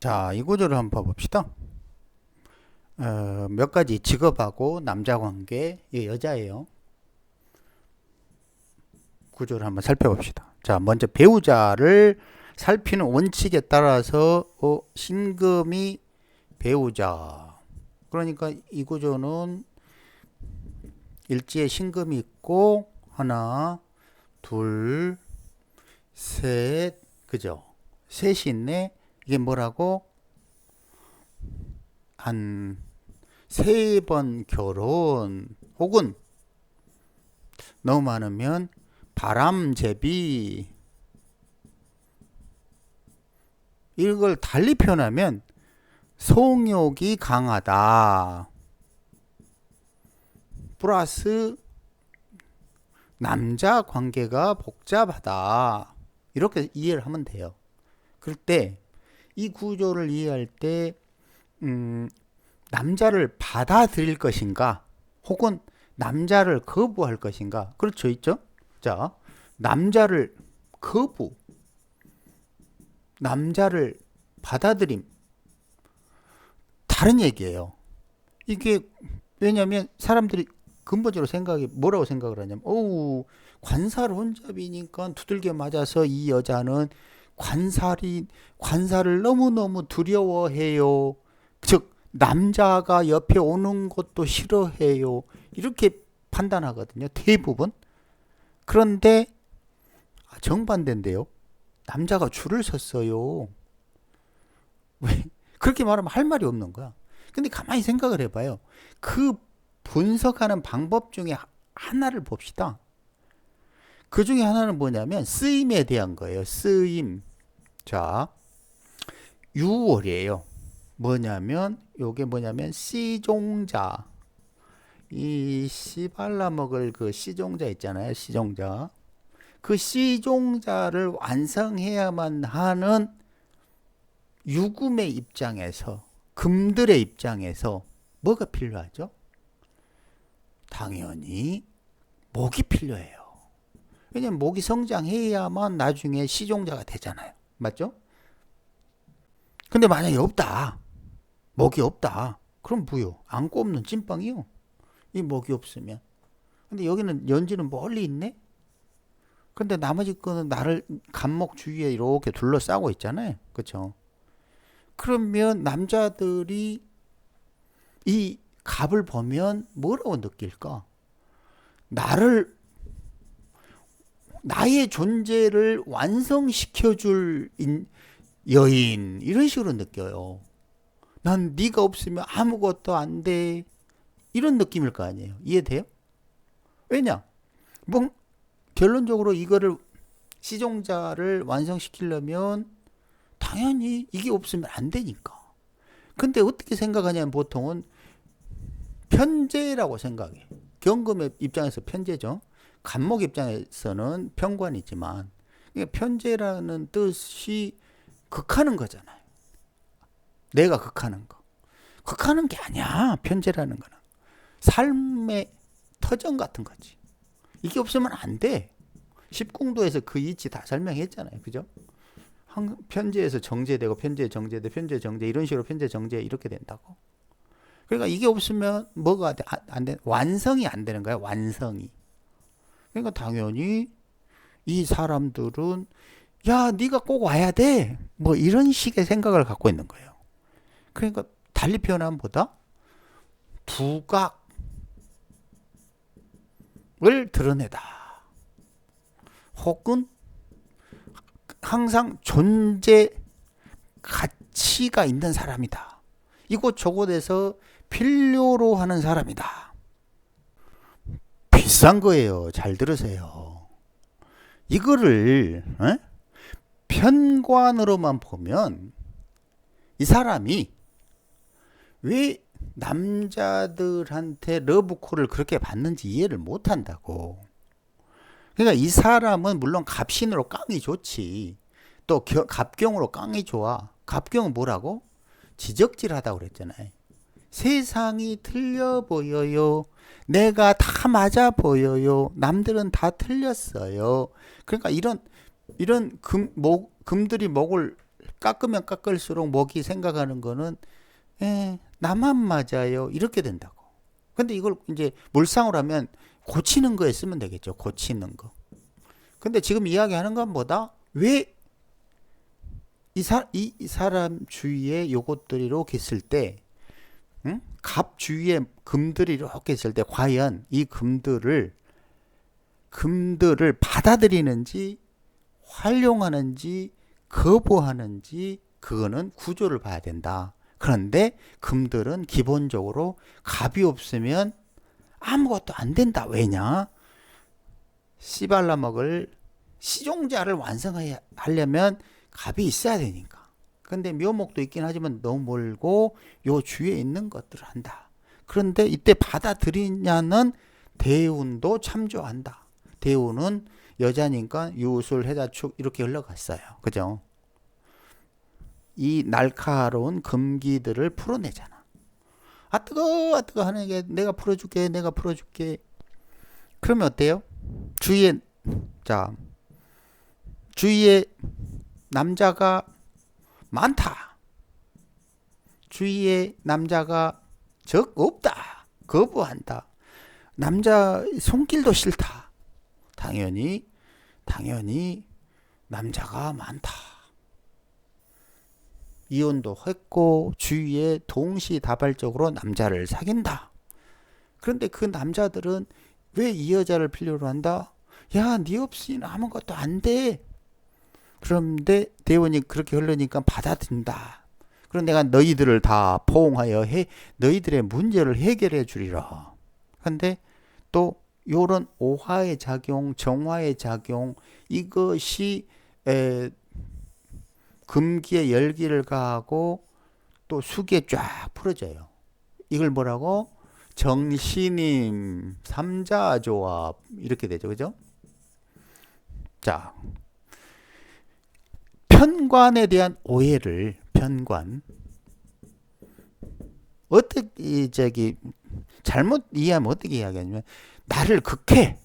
자, 이 구조를 한번 봐봅시다. 어, 몇 가지 직업하고 남자 관계, 이 여자예요. 구조를 한번 살펴봅시다. 자, 먼저 배우자를 살피는 원칙에 따라서 어, 신금이 배우자. 그러니까 이 구조는 일지에 신금이 있고 하나, 둘, 셋, 그죠? 셋이 있네. 이게 뭐라고? 한 세 번 결혼 혹은 너무 많으면 바람제비 이걸 달리 표현하면 성욕이 강하다. 플러스 남자 관계가 복잡하다. 이렇게 이해를 하면 돼요. 그럴 때 이 구조를 이해할 때 음, 남자를 받아들일 것인가? 혹은 남자를 거부할 것인가? 그렇죠 있죠? 자 남자를 거부 남자를 받아들임. 다른 얘기예요. 이게 왜냐하면 사람들이 근본적으로 생각이 뭐라고 생각을 하냐면 어우 관살 혼잡이니까 두들겨 맞아서 이 여자는 관살이 관살을 너무너무 두려워해요. 즉 남자가 옆에 오는 것도 싫어해요. 이렇게 판단하거든요. 대부분. 그런데 정반대인데요. 남자가 줄을 섰어요. 왜? 그렇게 말하면 할 말이 없는 거야. 근데 가만히 생각을 해봐요. 그 분석하는 방법 중에 하나를 봅시다. 그 중에 하나는 뭐냐면 쓰임에 대한 거예요. 쓰임. 자, 6월이에요. 뭐냐면 요게 뭐냐면 씨종자. 이 씨발라 먹을 그 씨종자 있잖아요. 씨종자. 그 씨종자를 완성해야만 하는 유금의 입장에서 금들의 입장에서 뭐가 필요하죠? 당연히 목이 필요해요. 왜냐면 목이 성장해야만 나중에 시종자가 되잖아요. 맞죠? 근데 만약에 없다. 먹이 없다. 그럼 뭐요? 안고 없는 찐빵이요. 이 먹이 없으면. 근데 여기는 연지는 멀리 있네? 근데 나머지 거는 나를 간목 주위에 이렇게 둘러싸고 있잖아요. 그쵸? 그러면 남자들이 이 갑을 보면 뭐라고 느낄까? 나를 나의 존재를 완성시켜줄 여인 이런 식으로 느껴요. 난 네가 없으면 아무것도 안 돼. 이런 느낌일 거 아니에요. 이해돼요? 왜냐? 뭐 결론적으로 이거를 시종자를 완성시키려면 당연히 이게 없으면 안 되니까. 근데 어떻게 생각하냐면 보통은 편제라고 생각해. 경금의 입장에서 편제죠. 간목 입장에서는 편관이지만 편제라는 뜻이 극하는 거잖아요. 내가 극하는 거. 극하는 게 아니야. 편제라는 거는 삶의 터전 같은 거지. 이게 없으면 안 돼. 십궁도에서 그 이치 다 설명했잖아요. 그죠? 편제에서 정제되고 편제 정제돼 편제 정제 이런 식으로 편제 정제 이렇게 된다고. 그러니까 이게 없으면 뭐가 안 돼? 완성이 안 되는 거야. 완성이. 그러니까 당연히 이 사람들은 야, 네가 꼭 와야 돼. 뭐 이런 식의 생각을 갖고 있는 거예요. 그러니까 달리 표현하면 보다 두각을 드러내다. 혹은 항상 존재 가치가 있는 사람이다. 이곳 저곳에서 필요로 하는 사람이다. 비싼 거예요. 잘 들으세요. 이거를 에? 편관으로만 보면 이 사람이 왜 남자들한테 러브콜을 그렇게 받는지 이해를 못 한다고. 그러니까 이 사람은 물론 갑신으로 깡이 좋지. 또 갑경으로 깡이 좋아. 갑경은 뭐라고? 지적질하다고 그랬잖아요. 세상이 틀려 보여요. 내가 다 맞아 보여요. 남들은 다 틀렸어요. 그러니까 이런 이런 금, 목, 금들이 목을 깎으면 깎을수록 목이 생각하는 거는 에, 나만 맞아요. 이렇게 된다고. 근데 이걸 이제 물상으로 하면 고치는 거에 쓰면 되겠죠. 고치는 거. 근데 지금 이야기하는 건 뭐다? 왜 이 사, 이, 이 사람 주위에 요것들이 이렇게 있을 때, 응? 갑 주위에 금들이 이렇게 있을 때, 과연 이 금들을, 금들을 받아들이는지, 활용하는지, 거부하는지, 그거는 구조를 봐야 된다. 그런데 금들은 기본적으로 갑이 없으면 아무것도 안 된다. 왜냐? 씨발라 먹을 시종자를 완성하려면 갑이 있어야 되니까. 근데 묘목도 있긴 하지만 너무 멀고 요 주위에 있는 것들을 한다. 그런데 이때 받아들이냐는 대운도 참조한다. 대운은 여자니까 유술, 해자축 이렇게 흘러갔어요. 그죠? 이 날카로운 금기들을 풀어내잖아. 아 뜨거, 아 뜨거 하는 게 내가 풀어줄게, 내가 풀어줄게. 그러면 어때요? 주위에 자 주위에 남자가 많다. 주위에 남자가 적 없다. 거부한다. 남자 손길도 싫다. 당연히 당연히 남자가 많다. 이혼도 했고 주위에 동시다발적으로 남자를 사귄다. 그런데 그 남자들은 왜 이 여자를 필요로 한다? 야, 네 없이는 아무것도 안 돼. 그런데 대원이 그렇게 흘러니까 받아든다. 그럼 내가 너희들을 다 포옹하여 해 너희들의 문제를 해결해 주리라. 근데 또 요런 오화의 작용, 정화의 작용 이것이 에, 금기에 열기를 가하고 또 수기에 쫙 풀어져요. 이걸 뭐라고? 정신임 삼자 조합 이렇게 되죠. 그죠? 자. 편관에 대한 오해를 편관 어떻게 저기 잘못 이해하면 어떻게 이야기하냐면 나를 극해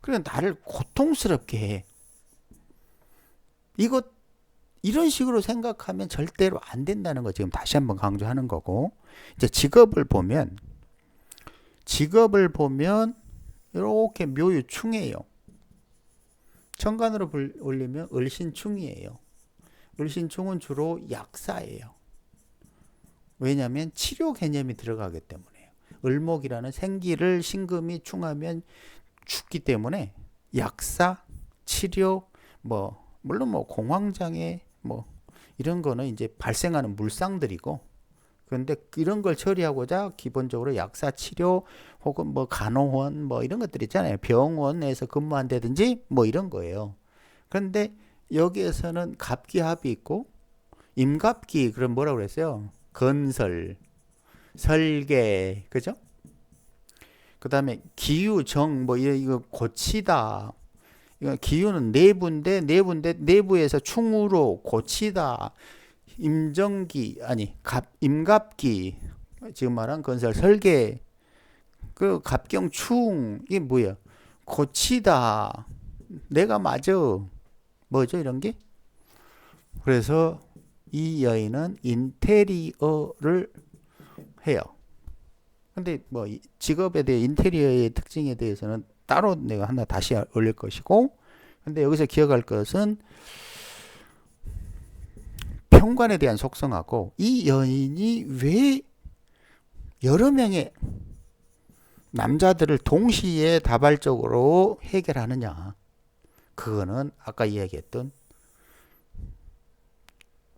그래 나를 고통스럽게 해 이것 이런 식으로 생각하면 절대로 안 된다는 거 지금 다시 한번 강조하는 거고 이제 직업을 보면 직업을 보면 이렇게 묘유충이에요. 천간으로 올리면 을신충이에요. 을신충은 주로 약사예요. 왜냐하면 치료 개념이 들어가기 때문에요. 을목이라는 생기를 신금이 충하면 죽기 때문에 약사, 치료, 뭐 물론 뭐 공황장애 뭐 이런 거는 이제 발생하는 물상들이고 그런데 이런 걸 처리하고자 기본적으로 약사 치료 혹은 뭐 간호원 뭐 이런 것들 있잖아요. 병원에서 근무한다든지 뭐 이런 거예요. 그런데 여기에서는 갑기 합이 있고 임갑기 그럼 뭐라고 그랬어요? 건설, 설계, 그죠? 그 다음에 기유정 뭐 이거 고치다. 기유는 내부인데 내부인데 내부에서 충으로 고치다. 임정기 아니 갑 임갑기 지금 말한 건설 설계 그 갑경충 이게 뭐야? 고치다. 내가 맞아. 뭐죠 이런 게? 그래서 이 여인은 인테리어를 해요. 근데 뭐 직업에 대해 인테리어의 특징에 대해서는 따로 내가 하나 다시 올릴 것이고 근데 여기서 기억할 것은 평관에 대한 속성하고 이 여인이 왜 여러 명의 남자들을 동시에 다발적으로 해결하느냐. 그거는 아까 이야기했던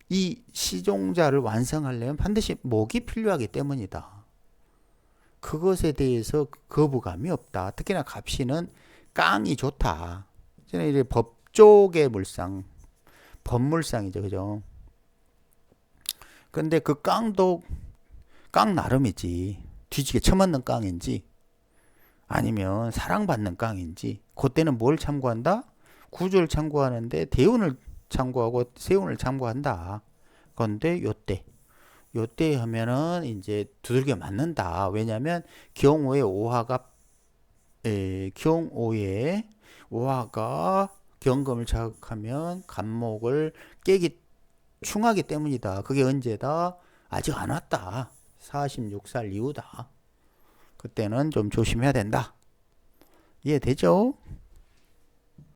이 시종자를 완성하려면 반드시 목이 필요하기 때문이다. 그것에 대해서 거부감이 없다. 특히나 갑시는 깡이 좋다. 저는 이제 법쪽의 물상, 법물상이죠, 그죠? 근데 그 깡도 깡 나름이지. 뒤지게 처맞는 깡인지 아니면 사랑받는 깡인지 그때는 뭘 참고한다? 구조를 참고하는데 대운을 참고하고 세운을 참고한다. 그런데 요때 요때 하면은 이제 두들겨 맞는다. 왜냐하면 경오의 오화가 에, 경오의 오화가 경금을 자극하면 간목을 깨기 충하기 때문이다. 그게 언제다? 아직 안 왔다. 46살 이후다. 그때는 좀 조심해야 된다. 이해되죠?